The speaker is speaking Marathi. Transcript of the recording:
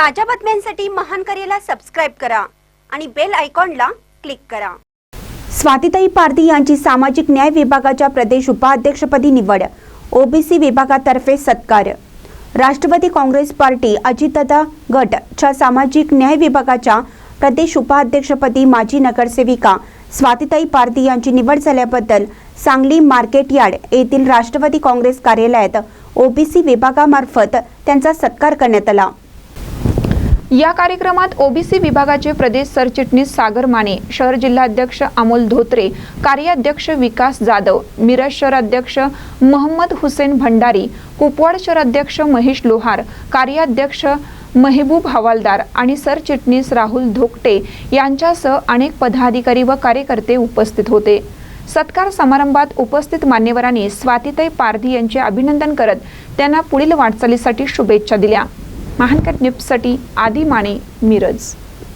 ताज्या बातम्यांसाठी महान करेला सबस्क्राईब करा आणि बेल आयकॉनला क्लिक करा. स्वातीताई पारधी यांची सामाजिक न्याय विभागाच्या प्रदेश उपाध्यक्षपदी निवड ओबीसी विभागातर्फे सत्कार. राष्ट्रवादी काँग्रेस पार्टी अजितदादा गटच्या सामाजिक न्याय विभागाच्या प्रदेश उपाध्यक्षपदी माजी नगरसेविका स्वातीताई पारधी यांची निवड झाल्याबद्दल सांगली मार्केट यार्ड येथील राष्ट्रवादी काँग्रेस कार्यालयात ओबीसी विभागामार्फत त्यांचा सत्कार करण्यात आला. या कार्यक्रमात ओबीसी विभागाचे प्रदेश सरचिटणीस सागर माने शहर जिल्हाध्यक्ष अमोल धोत्रे कार्याध्यक्ष विकास जाधव मिरज शहर अध्यक्ष हुसेन भंडारी कुपवाड शहर अध्यक्ष महेश लोहार कार्याध्यक्ष मेहबूब हवालदार आणि सरचिटणीस राहुल धोकटे यांच्यासह अनेक पदाधिकारी व कार्यकर्ते उपस्थित होते. सत्कार समारंभात उपस्थित मान्यवरांनी स्वातीताई पारधी यांचे अभिनंदन करत त्यांना पुढील वाटचालीसाठी शुभेच्छा दिल्या. महानकर न्यूजसाठी आदी माने मिरज.